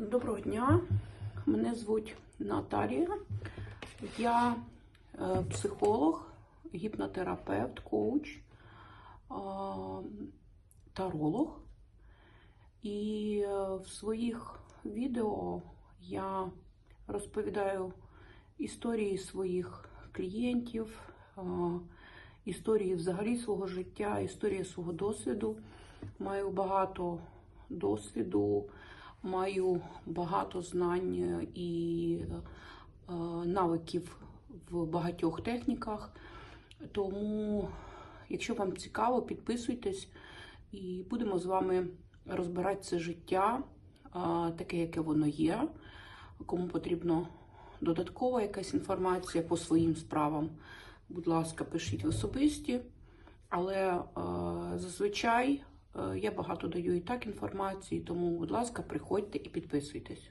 Доброго дня, мене звуть Наталія. Я е, психолог, гіпнотерапевт, коуч, е, таролог. І е, в своїх відео я розповідаю історії своїх клієнтів, історії взагалі свого життя, історії свого досвіду. Маю багато досвіду, маю багато знань і е, навиків в багатьох техніках. Тому, якщо вам цікаво, підписуйтесь і будемо з вами розбирати це життя, е, таке, яке воно є. Кому потрібно додаткова якась інформація по своїм справам, будь ласка, пишіть в особисті. Але е, зазвичай е, я багато даю і так інформації, тому, будь ласка, приходьте і підписуйтесь.